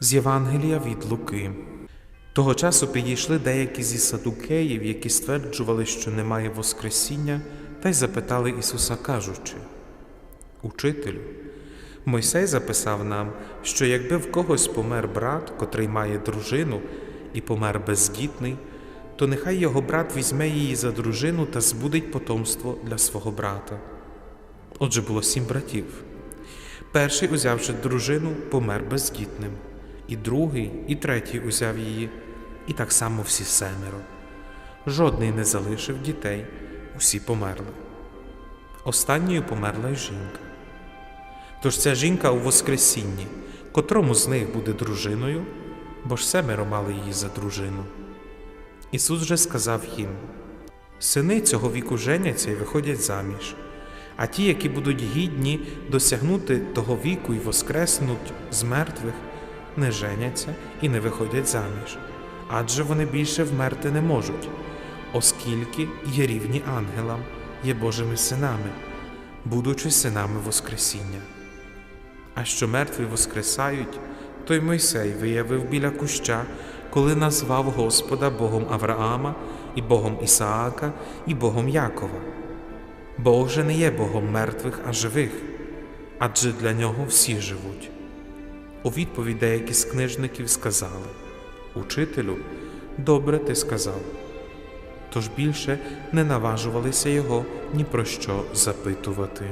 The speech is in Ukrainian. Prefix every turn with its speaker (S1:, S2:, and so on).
S1: З Євангелія від Луки. Того часу підійшли деякі зі садукеїв, які стверджували, що немає Воскресіння, та й запитали Ісуса, кажучи: Учителю, Мойсей записав нам, що якби в когось помер брат, котрий має дружину, і помер бездітний, то нехай його брат візьме її за дружину та збудить потомство для свого брата. Отже, було сім братів. Перший, узявши дружину, помер бездітним, і другий, і третій узяв її, і так само всі семеро. Жодний не залишив дітей, усі померли. Останньою померла й жінка. Тож ця жінка у Воскресінні, котрому з них буде дружиною, бо ж семеро мали її за дружину. Ісус же сказав їм: Сини цього віку женяться і виходять заміж, а ті, які будуть гідні досягнути того віку і воскреснуть з мертвих, не женяться і не виходять заміж, адже вони більше вмерти не можуть, оскільки є рівні ангелам, є Божими синами, будучи синами Воскресіння. А що мертві воскресають, той Мойсей виявив біля куща, коли назвав Господа Богом Авраама, і Богом Ісаака, і Богом Якова. Бог же не є Богом мертвих, а живих, адже для нього всі живуть. У відповідь деякі з книжників сказали Учителю, добре ти сказав. Тож більше не наважувалися його ні про що запитувати.